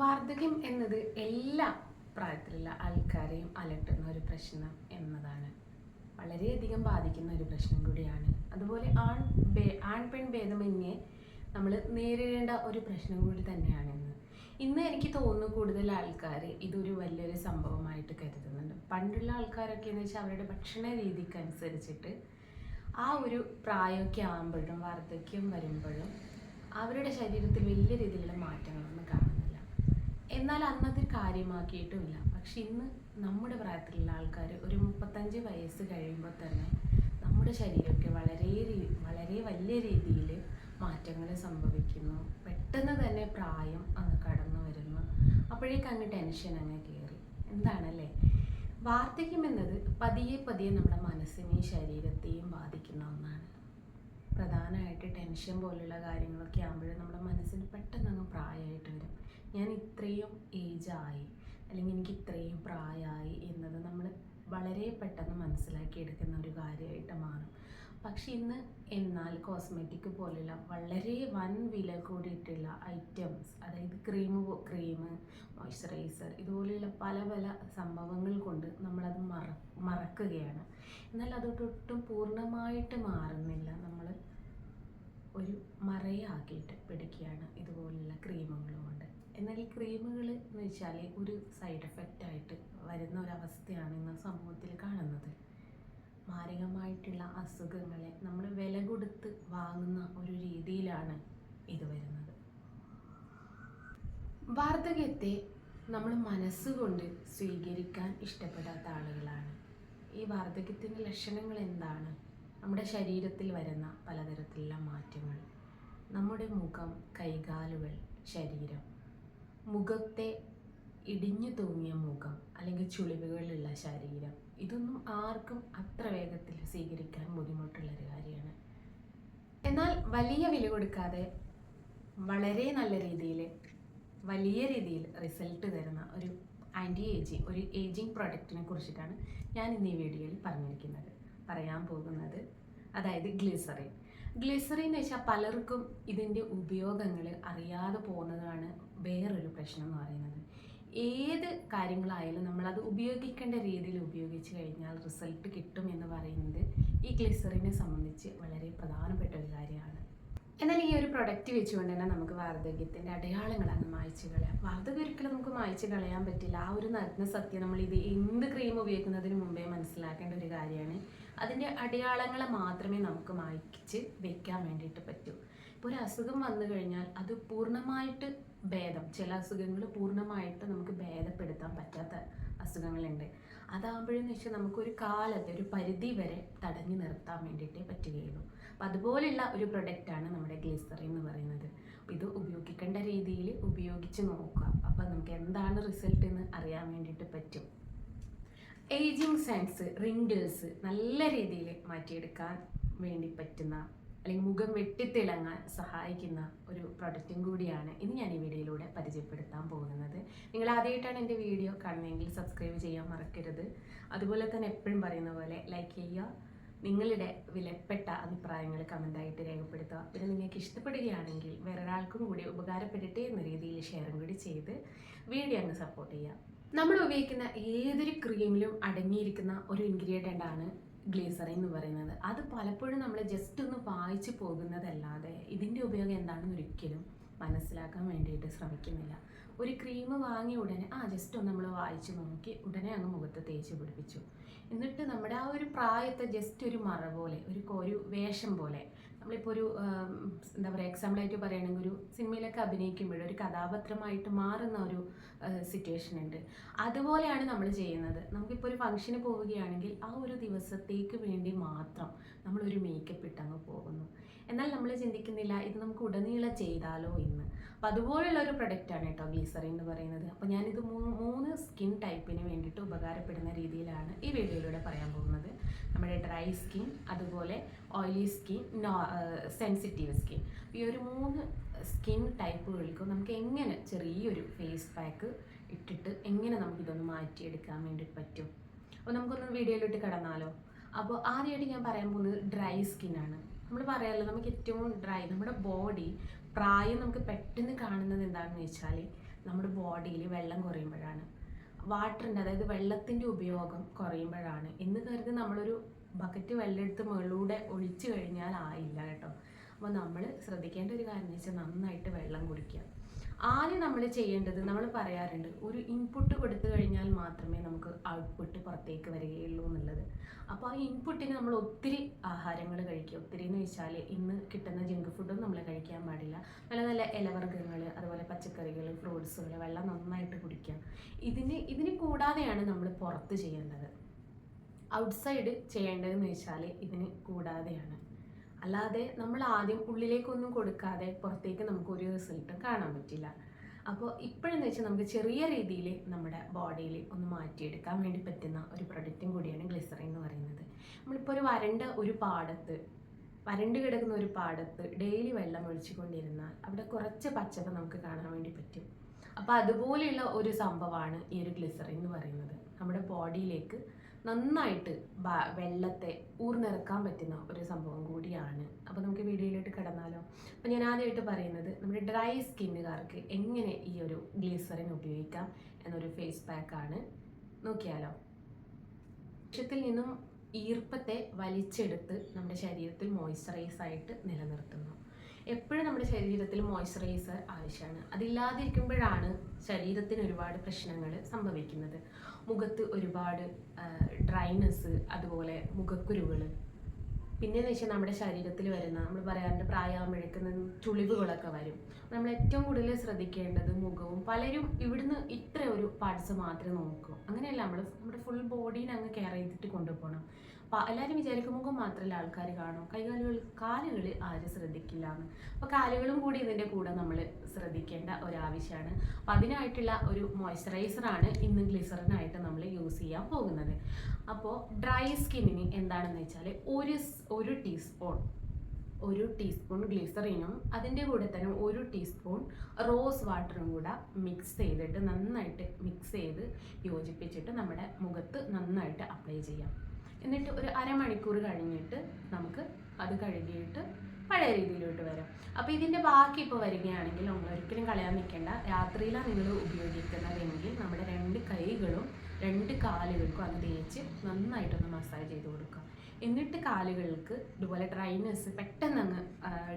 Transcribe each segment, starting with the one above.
വാർദ്ധക്യം എന്നത് എല്ലാ പ്രായത്തിലുള്ള ആൾക്കാരെയും അലട്ടുന്ന ഒരു പ്രശ്നം എന്നതാണ്. വളരെയധികം ബാധിക്കുന്ന ഒരു പ്രശ്നം കൂടിയാണ്. അതുപോലെ ആൺ ബേ ആൺ പെൺ ഭേദമന്യേ നമ്മൾ നേരിടേണ്ട ഒരു പ്രശ്നം കൂടി തന്നെയാണ് ഇന്ന്. ഇന്ന് എനിക്ക് തോന്നുന്നു കൂടുതൽ ആൾക്കാർ ഇതൊരു വലിയൊരു സംഭവമായിട്ട് കരുതുന്നുണ്ട്. പണ്ടുള്ള ആൾക്കാരൊക്കെ എന്ന് വെച്ചാൽ അവരുടെ ഭക്ഷണ രീതിക്ക് അനുസരിച്ചിട്ട് ആ ഒരു പ്രായമൊക്കെ ആകുമ്പോഴും വാർദ്ധക്യം വരുമ്പോഴും അവരുടെ ശരീരത്തിൽ വലിയ രീതിയിലുള്ള മാറ്റങ്ങളൊന്നും കാണുന്നില്ല എന്നാൽ അന്നത് കാര്യമാക്കിയിട്ടുമില്ല. പക്ഷെ ഇന്ന് നമ്മുടെ പ്രായത്തിലുള്ള ആൾക്കാർ ഒരു മുപ്പത്തഞ്ച് വയസ്സ് കഴിയുമ്പോൾ തന്നെ നമ്മുടെ ശരീരമൊക്കെ വളരെ വളരെ വലിയ രീതിയിൽ മാറ്റങ്ങൾ സംഭവിക്കുന്നു. പെട്ടെന്ന് തന്നെ പ്രായം അങ്ങ് കടന്നു വരുന്നു. അപ്പോഴേക്ക് അങ്ങ് ടെൻഷൻ അങ്ങ് കയറി എന്താണല്ലേ? വാർദ്ധക്യം എന്നത് പതിയെ പതിയെ നമ്മുടെ മനസ്സിനെയും ശരീരത്തെയും ബാധിക്കുന്ന ഒന്നാണ്. പ്രധാനമായിട്ട് ടെൻഷൻ പോലുള്ള കാര്യങ്ങളൊക്കെ ആകുമ്പോഴേ നമ്മുടെ മനസ്സിന് പെട്ടെന്ന് അങ്ങ് പ്രായമായിട്ട് വരും. ഞാൻ ഇത്രയും ഏജായി അല്ലെങ്കിൽ എനിക്ക് ഇത്രയും പ്രായമായി എന്നത് നമ്മൾ വളരെ പെട്ടെന്ന് മനസ്സിലാക്കി എടുക്കുന്ന ഒരു കാര്യമായിട്ട് മാറും. പക്ഷെ ഇന്ന് എന്നാൽ കോസ്മെറ്റിക് പോലുള്ള വളരെ വൻ വില കൂടിയിട്ടുള്ള ഐറ്റംസ് അതായത് ക്രീം ക്രീം മോയ്സ്ചറൈസർ ഇതുപോലെയുള്ള പല പല സംഭവങ്ങൾ കൊണ്ട് നമ്മളത് മറ മറക്കുകയാണ്. എന്നാൽ അതൊട്ടൊട്ടും പൂർണമായിട്ട് മാറുന്നില്ല. നമ്മൾ ഒരു മറയാക്കിയിട്ട് പിടിക്കുകയാണ് ഇതുപോലുള്ള ക്രീമുകൾ കൊണ്ട്. എന്നാൽ ഈ ക്രീമുകൾ എന്ന് വെച്ചാൽ ഒരു സൈഡ് എഫക്റ്റ് ആയിട്ട് വരുന്ന ഒരവസ്ഥയാണ് ഇന്ന് സമൂഹത്തിൽ കാണുന്നത്. മാരകമായിട്ടുള്ള അസുഖങ്ങളെ നമ്മൾ വില കൊടുത്ത് വാങ്ങുന്ന ഒരു രീതിയിലാണ് ഇത് വരുന്നത്. വാർദ്ധക്യത്തെ നമ്മൾ മനസ്സുകൊണ്ട് സ്വീകരിക്കാൻ ഇഷ്ടപ്പെടാത്ത ആളുകളാണ്. ഈ വാർദ്ധക്യത്തിന്റെ ലക്ഷണങ്ങൾ എന്താണ്? നമ്മുടെ ശരീരത്തിൽ വരുന്ന പലതരത്തിലുള്ള മാറ്റങ്ങൾ. നമ്മുടെ മുഖം കൈകാലുകൾ ശരീരം മുഖത്തെ ഇടിഞ്ഞു തൂങ്ങിയ മുഖം അല്ലെങ്കിൽ ചുളിവുകളുള്ള ശരീരം ഇതൊന്നും ആർക്കും അത്ര വേഗത്തിൽ സ്വീകരിക്കാൻ ബുദ്ധിമുട്ടുള്ളൊരു കാര്യമാണ്. എന്നാൽ വലിയ വില കൊടുക്കാതെ വളരെ നല്ല രീതിയിൽ വലിയ രീതിയിൽ റിസൾട്ട് തരുന്ന ഒരു ആന്റി ഏജിങ് ഒരു ഏജിങ് പ്രൊഡക്റ്റിനെ കുറിച്ചിട്ടാണ് ഞാൻ ഇന്ന് ഈ വീഡിയോയിൽ പറഞ്ഞിരിക്കുന്നത്. പറയാൻ പോകുന്നത് അതായത് ഗ്ലിസറിൻ ഗ്ലിസറിൻ എന്ന് വെച്ചാൽ പലർക്കും ഇതിന്റെ ഉപയോഗങ്ങൾ അറിയാതെ പോകുന്നതാണ് വേറൊരു പ്രശ്നം എന്ന് പറയുന്നത്. ഏത് കാര്യങ്ങളായാലും നമ്മളത് ഉപയോഗിക്കേണ്ട രീതിയിൽ ഉപയോഗിച്ച് കഴിഞ്ഞാൽ റിസൾട്ട് കിട്ടും എന്ന് പറയുന്നത് ഈ ഗ്ലിസറിനെ സംബന്ധിച്ച് വളരെ പ്രധാനപ്പെട്ട ഒരു കാര്യമാണ്. എന്നാൽ ഈ ഒരു പ്രൊഡക്റ്റ് വെച്ചുകൊണ്ട് തന്നെ നമുക്ക് വാർദ്ധക്യത്തിന്റെ അടയാളങ്ങളാണ് മായച്ചു കളയാം. വാർദ്ധക്യം ഒരിക്കലും നമുക്ക് മായ്ച്ചു കളയാൻ പറ്റില്ല. ആ ഒരു നഗ്ന സത്യം നമ്മൾ ഇത് എന്ത് ക്രീം ഉപയോഗിക്കുന്നതിന് മുമ്പേ മനസ്സിലാക്കേണ്ട ഒരു കാര്യമാണ്. അതിന്റെ അടയാളങ്ങളെ മാത്രമേ നമുക്ക് മായ്ച്ച് വെക്കാൻ വേണ്ടിയിട്ട് പറ്റൂ. ഇപ്പോൾ ഒരു അസുഖം വന്നു കഴിഞ്ഞാൽ അത് പൂർണമായിട്ട് ഭേദം. ചില അസുഖങ്ങൾ പൂർണമായിട്ട് നമുക്ക് ഭേദപ്പെടുത്താൻ പറ്റാത്ത അസുഖങ്ങളുണ്ട്. അതാകുമ്പോഴെന്ന് വെച്ചാൽ നമുക്കൊരു കാലത്ത് ഒരു പരിധി വരെ തടഞ്ഞു നിർത്താൻ വേണ്ടിയിട്ടേ പറ്റുകയുള്ളൂ. അപ്പം അതുപോലെയുള്ള ഒരു പ്രൊഡക്റ്റാണ് നമ്മുടെ ഗ്ലേസറി എന്ന് പറയുന്നത്. ഇത് ഉപയോഗിക്കേണ്ട രീതിയിൽ ഉപയോഗിച്ച് നോക്കുക. അപ്പം നമുക്ക് എന്താണ് റിസൾട്ട് എന്ന് അറിയാൻ വേണ്ടിയിട്ട് പറ്റും. ഏജിങ് സെൻസ് റിങ്കിൾസ് നല്ല രീതിയിൽ മാറ്റിയെടുക്കാൻ വേണ്ടി പറ്റുന്ന അല്ലെങ്കിൽ മുഖം വെട്ടിത്തിളങ്ങാൻ സഹായിക്കുന്ന ഒരു പ്രൊഡക്റ്റും കൂടിയാണ് ഇന്ന് ഞാൻ ഈ വീഡിയോയിലൂടെ പരിചയപ്പെടുത്താൻ പോകുന്നത്. നിങ്ങൾ ആദ്യമായിട്ടാണ് എന്റെ വീഡിയോ കാണുന്നതെങ്കിൽ സബ്സ്ക്രൈബ് ചെയ്യാൻ മറക്കരുത്. അതുപോലെ തന്നെ എപ്പോഴും പറയുന്ന പോലെ ലൈക്ക് ചെയ്യുക നിങ്ങളുടെ വിലപ്പെട്ട അഭിപ്രായങ്ങൾ കമന്റായിട്ട് രേഖപ്പെടുത്തുക. പിന്നെ നിങ്ങൾക്ക് ഇഷ്ടപ്പെടുകയാണെങ്കിൽ വേറൊരാൾക്കും കൂടി ഉപകാരപ്പെടട്ടെ എന്ന രീതിയിൽ ഷെയറും കൂടി ചെയ്ത് വീഡിയോ അങ്ങ് സപ്പോർട്ട് ചെയ്യുക. നമ്മൾ ഉപയോഗിക്കുന്ന ഏതൊരു ക്രീമിലും അടങ്ങിയിരിക്കുന്ന ഒരു ഇൻഗ്രീഡിയന്റ് ആണ് ഗ്ലേസറിൻ എന്ന് പറയുന്നത്. അത് പലപ്പോഴും നമ്മൾ ജസ്റ്റ് ഒന്ന് വായിച്ചു പോകുന്നതല്ലാതെ ഇതിന്റെ ഉപയോഗം എന്താണെന്ന് ഒരിക്കലും മനസ്സിലാക്കാൻ വേണ്ടിയിട്ട് ശ്രമിക്കുന്നില്ല. ഒരു ക്രീം വാങ്ങിയ ഉടനെ ആ ജസ്റ്റ് ഒന്ന് നമ്മൾ വായിച്ച് നോക്കി ഉടനെ അങ്ങ് മുഖത്ത് തേച്ച് പിടിപ്പിച്ചു. എന്നിട്ട് നമ്മുടെ ആ ഒരു പ്രായത്തെ ജസ്റ്റ് ഒരു മറ പോലെ ഒരു ഒരു വേഷം പോലെ നമ്മളിപ്പോൾ ഒരു എന്താ പറയുക എക്സാമ്പിളായിട്ട് പറയുകയാണെങ്കിൽ ഒരു സിനിമയിലൊക്കെ അഭിനയിക്കുമ്പോൾ ഒരു കഥാപാത്രമായിട്ട് മാറുന്ന ഒരു സിറ്റുവേഷൻ ഉണ്ട്. അതുപോലെയാണ് നമ്മൾ ചെയ്യുന്നത്. നമുക്കിപ്പോൾ ഒരു ഫംഗ്ഷന് പോവുകയാണെങ്കിൽ ആ ഒരു ദിവസത്തേക്ക് വേണ്ടി മാത്രം നമ്മളൊരു മേക്കപ്പ് ഇട്ടങ്ങ് പോകുന്നു. എന്നാൽ നമ്മൾ ചിന്തിക്കുന്നില്ല ഇത് നമുക്ക് ഉടനീളം ചെയ്താലോ എന്ന്. അപ്പം അതുപോലുള്ള ഒരു പ്രൊഡക്റ്റാണ് കേട്ടോ ഗ്ലീസറിൻ എന്ന് പറയുന്നത്. അപ്പോൾ ഞാനിത് മൂന്ന് സ്കിൻ ടൈപ്പിന് വേണ്ടിയിട്ട് ഉപകാരപ്പെടുന്ന രീതിയിലാണ് ഈ വീഡിയോയിലൂടെ പറയാൻ പോകുന്നത്. നമ്മുടെ ഡ്രൈ സ്കിൻ അതുപോലെ oily skin no sensitive skin ഈ ഒരു മൂന്ന് സ്കിൻ ടൈപ്പുകൾക്കും നമുക്ക് എങ്ങനെ ചെറിയൊരു ഫേസ് പാക്ക് ഇട്ടിട്ട് എങ്ങനെ നമുക്കിതൊന്ന് മാറ്റിയെടുക്കാൻ വേണ്ടി പറ്റും? അപ്പോൾ നമുക്കൊന്ന് വീഡിയോയിലോട്ട് കടന്നാലോ? അപ്പോൾ ആദ്യമായിട്ട് ഞാൻ പറയാൻ പോകുന്നത് ഡ്രൈ സ്കിന്നാണ് നമ്മൾ പറയാമല്ലോ നമുക്ക് ഏറ്റവും ഡ്രൈ നമ്മുടെ ബോഡി പ്രായം നമുക്ക് പെട്ടെന്ന് കാണുന്നത് എന്താണെന്ന് വെച്ചാൽ നമ്മുടെ ബോഡിയിൽ വെള്ളം കുറയുമ്പോഴാണ്. വാട്ടറിന്റെ അതായത് വെള്ളത്തിന്റെ ഉപയോഗം കുറയുമ്പോഴാണ്. എന്ന് കരുതി നമ്മളൊരു ബക്കറ്റ് വെള്ളം എടുത്ത് മുകളിലൂടെ ഒഴിച്ചു കഴിഞ്ഞാൽ ആയില്ല കേട്ടോ. അപ്പോൾ നമ്മൾ ശ്രദ്ധിക്കേണ്ട ഒരു കാര്യം എന്ന് വെച്ചാൽ നന്നായിട്ട് വെള്ളം കുടിക്കുക. ആദ്യം നമ്മൾ ചെയ്യേണ്ടത് നമ്മൾ പറയാറുണ്ട് ഒരു ഇൻപുട്ട് കൊടുത്തു കഴിഞ്ഞാൽ മാത്രമേ നമുക്ക് ഔട്ട്പുട്ട് പുറത്തേക്ക് വരികയുള്ളൂ എന്നുള്ളത്. അപ്പോൾ ആ ഇൻപുട്ടിന് നമ്മൾ ഒത്തിരി ആഹാരങ്ങൾ കഴിക്കുക. ഒത്തിരി എന്ന് വെച്ചാൽ ഇന്ന് കിട്ടുന്ന ജങ്ക് ഫുഡും നമ്മൾ കഴിക്കാൻ പാടില്ല. നല്ല നല്ല ഇലവർഗങ്ങൾ അതുപോലെ പച്ചക്കറികൾ ഫ്രൂട്ട്സുകൾ വെള്ളം നന്നായിട്ട് കുടിക്കുക. ഇതിന് ഇതിന് കൂടാതെയാണ് നമ്മൾ പുറത്ത് ചെയ്യേണ്ടത്. ഔട്ട്സൈഡ് ചെയ്യേണ്ടതെന്ന് വെച്ചാൽ ഇതിന് കൂടാതെയാണ്. അല്ലാതെ നമ്മൾ ആദ്യം ഉള്ളിലേക്കൊന്നും കൊടുക്കാതെ പുറത്തേക്ക് നമുക്ക് ഒരു റിസൾട്ടും കാണാൻ പറ്റില്ല. അപ്പോൾ ഇപ്പോഴെന്ന് വെച്ചാൽ നമുക്ക് ചെറിയ രീതിയിൽ നമ്മുടെ ബോഡിയിൽ ഒന്ന് മാറ്റിയെടുക്കാൻ വേണ്ടി പറ്റുന്ന ഒരു പ്രൊഡക്റ്റും കൂടിയാണ് ഗ്ലിസറിൻ എന്ന് പറയുന്നത്. നമ്മളിപ്പോൾ ഒരു വരണ്ട ഒരു പാടത്ത് വരണ്ട് കിടക്കുന്ന ഒരു പാടത്ത് ഡെയിലി വെള്ളം ഒഴിച്ചു കൊണ്ടിരുന്നാൽ അവിടെ കുറച്ച് പച്ചപ്പ് നമുക്ക് കാണാൻ വേണ്ടി പറ്റും. അപ്പോൾ അതുപോലെയുള്ള ഒരു സംഭവമാണ് ഈ ഒരു ഗ്ലിസറിൻ എന്ന് പറയുന്നത്. നമ്മുടെ ബോഡിയിലേക്ക് നന്നായിട്ട് വെള്ളത്തെ ഊർന്നിറക്കാൻ പറ്റുന്ന ഒരു സംഭവം കൂടിയാണ്. അപ്പോൾ നമുക്ക് വീഡിയോയിലോട്ട് കിടന്നാലോ? അപ്പോൾ ഞാൻ ആദ്യമായിട്ട് പറയുന്നത് നമ്മുടെ ഡ്രൈ സ്കിന്നുകാർക്ക് എങ്ങനെ ഈ ഒരു ഗ്ലിസറിൻ ഉപയോഗിക്കാം എന്നൊരു ഫേസ് പാക്കാണ് നോക്കിയാലോ? ലക്ഷ്യത്തിൽ നിന്നും ഈർപ്പത്തെ വലിച്ചെടുത്ത് നമ്മുടെ ശരീരത്തിൽ മോയ്സ്ചറൈസ് ആയിട്ട് നിലനിർത്തുന്നു. എപ്പോഴും നമ്മുടെ ശരീരത്തിൽ മോയ്സ്ചറൈസർ ആവശ്യമാണ്. അതില്ലാതിരിക്കുമ്പോഴാണ് ശരീരത്തിന് ഒരുപാട് പ്രശ്നങ്ങൾ സംഭവിക്കുന്നത്. മുഖത്ത് ഒരുപാട് ഡ്രൈനെസ് അതുപോലെ മുഖക്കുരുകൾ പിന്നെയെന്ന് വെച്ചാൽ നമ്മുടെ ശരീരത്തിൽ വരുന്ന നമ്മൾ പറയാറുണ്ട് പ്രായമാകുമ്പോഴേക്കുന്ന ചുളിവുകളൊക്കെ വരും. നമ്മൾ ഏറ്റവും കൂടുതൽ ശ്രദ്ധിക്കേണ്ടത് മുഖവും. പലരും ഇവിടുന്ന് ഇത്ര പാർട്സ് മാത്രമേ നോക്കൂ. അങ്ങനെയല്ല നമ്മൾ നമ്മുടെ ഫുൾ ബോഡീനെ അങ്ങ് കെയർ ചെയ്തിട്ട് കൊണ്ടുപോകണം അപ്പോൾ എല്ലാവരും വിചാരിക്കുമ്പോൾ മാത്രമല്ല ആൾക്കാർ കാണും. കൈകാലുകൾ കാലുകൾ ആരും ശ്രദ്ധിക്കില്ല എന്ന് അപ്പോൾ കാലുകളും കൂടി ഇതിന്റെ കൂടെ നമ്മൾ ശ്രദ്ധിക്കേണ്ട ഒരാവശ്യമാണ് അപ്പോൾ അതിനായിട്ടുള്ള ഒരു മോയ്സ്ചറൈസറാണ് ഇന്ന് ഗ്ലിസറിനായിട്ട് നമ്മൾ യൂസ് ചെയ്യാൻ പോകുന്നത്. അപ്പോൾ ഡ്രൈ സ്കിന്നിന് എന്താണെന്ന് വെച്ചാൽ ഒരു ഒരു ടീസ്പൂൺ ഒരു ടീസ്പൂൺ ഗ്ലിസറിനും അതിന്റെ കൂടെ തന്നെ ഒരു ടീസ്പൂൺ റോസ് വാട്ടറും കൂടെ മിക്സ് ചെയ്തിട്ട് നന്നായിട്ട് മിക്സ് ചെയ്ത് യോജിപ്പിച്ചിട്ട് നമ്മുടെ മുഖത്ത് നന്നായിട്ട് അപ്ലൈ ചെയ്യാം. എന്നിട്ട് ഒരു അരമണിക്കൂർ കഴിഞ്ഞിട്ട് നമുക്ക് അത് കഴുകിയിട്ട് പഴയ രീതിയിലോട്ട് വരാം. അപ്പോൾ ഇതിന്റെ ബാക്കി ഇപ്പോൾ വരികയാണെങ്കിൽ നമ്മൾ ഒരിക്കലും കളയാൻ നിൽക്കേണ്ട. രാത്രിയിലാണ് നിങ്ങൾ ഉപയോഗിക്കുന്നതെങ്കിൽ നമ്മുടെ രണ്ട് കൈകളും രണ്ട് കാലുകൾക്കും അത് തേച്ച് നന്നായിട്ടൊന്ന് മസാജ് ചെയ്ത് കൊടുക്കുക. എന്നിട്ട് കാലുകൾക്ക് ഇതുപോലെ ഡ്രൈനെസ് പെട്ടെന്ന് അങ്ങ്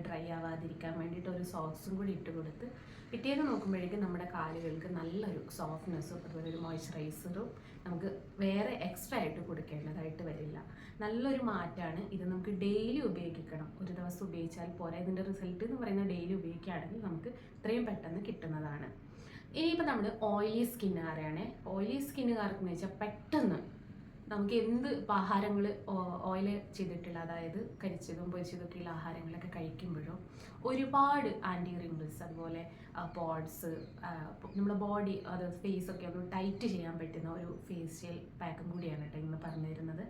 ഡ്രൈ ആവാതിരിക്കാൻ വേണ്ടിയിട്ട് ഒരു സോക്സും കൂടി ഇട്ട് കൊടുത്ത് പിറ്റേന്ന് നോക്കുമ്പോഴേക്കും നമ്മുടെ കാലുകൾക്ക് നല്ലൊരു സോഫ്റ്റ്നെസ്സും അതുപോലെ ഒരു മോയ്സ്ചറൈസറും നമുക്ക് വേറെ എക്സ്ട്രാ ആയിട്ട് കൊടുക്കേണ്ടതായിട്ട് വരില്ല. നല്ലൊരു മാറ്റമാണ് ഇത് നമുക്ക് ഡെയിലി ഉപയോഗിക്കണം. ഒരു ദിവസം ഉപയോഗിച്ചാൽ പോരാ. ഇതിന്റെ റിസൾട്ട് എന്ന് പറയുന്നത് ഡെയിലി ഉപയോഗിക്കുകയാണെങ്കിൽ നമുക്ക് ഇത്രയും പെട്ടെന്ന് കിട്ടുന്നതാണ്. ഇനിയിപ്പോൾ നമ്മൾ ഓയിലി സ്കിന്നുകാരാണ് ഓയിലി സ്കിന്നുകാർക്ക് എന്ന് വെച്ചാൽ പെട്ടെന്ന് നമുക്ക് എന്ത് ആഹാരങ്ങൾ ഓയിൽ ചെയ്തിട്ടുള്ള അതായത് കരിച്ചതും പൊരിച്ചതൊക്കെയുള്ള ആഹാരങ്ങളൊക്കെ കഴിക്കുമ്പോഴും ഒരുപാട് ആന്റി റിങ്കിൾസ് അതുപോലെ പോഡ്സ് നമ്മുടെ ബോഡി അത് ഫേസ് ഒക്കെ ഒന്ന് ടൈറ്റ് ചെയ്യാൻ പറ്റുന്ന ഒരു ഫേഷ്യൽ പാക്കും കൂടിയാണ് കേട്ടോ ഇന്ന് പറഞ്ഞു തരുന്നത്.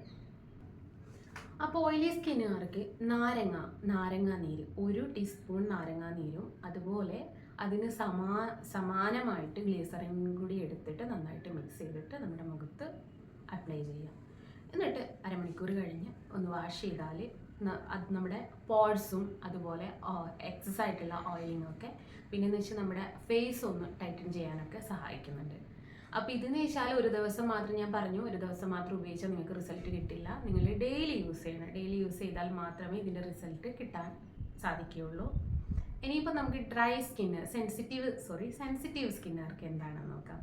അപ്പോൾ ഓയിലി സ്കിന്നുകാർക്ക് നാരങ്ങ നാരങ്ങ നീര് ഒരു ടീസ്പൂൺ നാരങ്ങ നീരും അതുപോലെ അതിന് സമാ സമാനമായിട്ട് ഗ്ലീസറിൻ കൂടി എടുത്തിട്ട് നന്നായിട്ട് മിക്സ് ചെയ്തിട്ട് നമ്മുടെ മുഖത്ത് അപ്ലൈ ചെയ്യാം. എന്നിട്ട് അരമണിക്കൂർ കഴിഞ്ഞ് ഒന്ന് വാഷ് ചെയ്താൽ അത് നമ്മുടെ പോഴ്സും അതുപോലെ എക്സസ് ആയിട്ടുള്ള ഓയിലിംഗ് ഒക്കെ പിന്നെ എന്ന് വെച്ചാൽ നമ്മുടെ ഫേസ് ഒന്ന് ടൈറ്റൻ ചെയ്യാനൊക്കെ സഹായിക്കുന്നുണ്ട്. അപ്പോൾ ഇതെന്ന് വെച്ചാൽ ഒരു ദിവസം മാത്രം ഞാൻ പറഞ്ഞു ഒരു ദിവസം മാത്രം ഉപയോഗിച്ചാൽ നിങ്ങൾക്ക് റിസൾട്ട് കിട്ടില്ല. നിങ്ങൾ ഡെയിലി യൂസ് ചെയ്യണം. ഡെയിലി യൂസ് ചെയ്താൽ മാത്രമേ ഇതിന്റെ റിസൾട്ട് കിട്ടാൻ സാധിക്കുകയുള്ളൂ. ഇനിയിപ്പോൾ നമുക്ക് dry skin sensitive sorry sensitive സ്കിന്നുകാർക്ക് എന്താണെന്ന് നോക്കാം.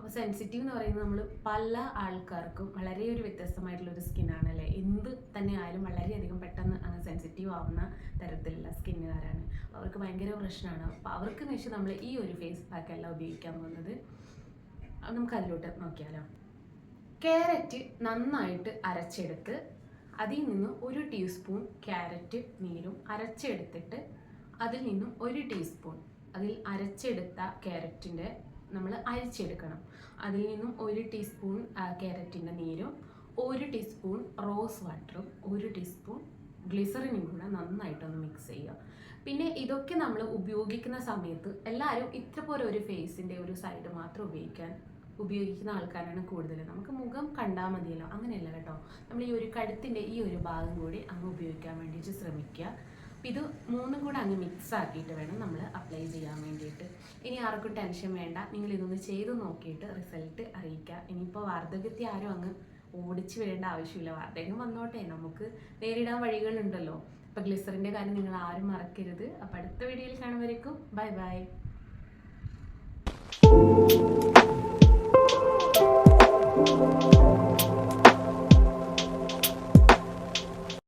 അപ്പോൾ സെൻസിറ്റീവ് എന്ന് പറയുന്നത് നമ്മൾ പല ആൾക്കാർക്കും വളരെ ഒരു വ്യത്യസ്തമായിട്ടുള്ള ഒരു സ്കിന്നാണ് അല്ലേ? എന്ത് തന്നെ ആയാലും വളരെയധികം പെട്ടെന്ന് അങ്ങ് സെൻസിറ്റീവ് ആവുന്ന തരത്തിലുള്ള സ്കിന്നുകാരാണ് അവർക്ക് ഭയങ്കര പ്രശ്നമാണ്. അപ്പോൾ അവർക്ക് വെച്ചാൽ നമ്മൾ ഈ ഒരു ഫേസ് പാക്ക് ഉപയോഗിക്കാൻ പോകുന്നത്. നമുക്ക് അതിലോട്ട് നോക്കിയാലോ. ക്യാരറ്റ് നന്നായിട്ട് അരച്ചെടുത്ത് അതിൽ നിന്ന് ഒരു ടീസ്പൂൺ ക്യാരറ്റ് നീരും അരച്ചെടുത്തിട്ട് അതിൽ നിന്നും ഒരു ടീസ്പൂൺ അതിൽ അരച്ചെടുത്ത ക്യാരറ്റിന്റെ നമ്മൾ അരിച്ചെടുക്കണം. അതിൽ നിന്നും ഒരു ടീസ്പൂൺ ക്യാരറ്റിന്റെ നീരും ഒരു ടീസ്പൂൺ റോസ് വാട്ടറും ഒരു ടീസ്പൂൺ ഗ്ലിസറിനും കൂടെ നന്നായിട്ടൊന്ന് മിക്സ് ചെയ്യുക. പിന്നെ ഇതൊക്കെ നമ്മൾ ഉപയോഗിക്കുന്ന സമയത്ത് എല്ലാവരും ഇത്ര പോലെ ഒരു ഫേസിന്റെ ഒരു സൈഡ് മാത്രം ഉപയോഗിക്കാൻ ഉപയോഗിക്കുന്ന ആൾക്കാരാണ് കൂടുതൽ നമുക്ക് മുഖം കണ്ടാൽ മതിയല്ലോ. അങ്ങനെയല്ല കേട്ടോ. നമ്മൾ ഈ ഒരു കഴുത്തിന്റെ ഈ ഒരു ഭാഗം കൂടി അങ്ങ് ഉപയോഗിക്കാൻ വേണ്ടിയിട്ട് ശ്രമിക്കുക. ഇത് മൂന്നും കൂടെ അങ്ങ് മിക്സ് ആക്കിയിട്ട് വേണം നമ്മൾ അപ്ലൈ ചെയ്യാൻ വേണ്ടിയിട്ട്. ഇനി ആർക്കും ടെൻഷൻ വേണ്ട. നിങ്ങൾ ഇതൊന്ന് ചെയ്ത് നോക്കിയിട്ട് റിസൾട്ട് അറിയിക്കുക. ഇനിയിപ്പോൾ വാർദ്ധക്യത്തെ ആരും അങ്ങ് ഓടിച്ചു വിടേണ്ട ആവശ്യമില്ല. വാർദ്ധക്യം വന്നോട്ടെ. നമുക്ക് നേരിടാൻ വഴികളുണ്ടല്ലോ. അപ്പം ഗ്ലിസറിന്റെ കാര്യം നിങ്ങൾ ആരും മറക്കരുത്. അപ്പം അടുത്ത വീഡിയോയിൽ കാണുമ്പോഴേക്കും ബൈ ബൈ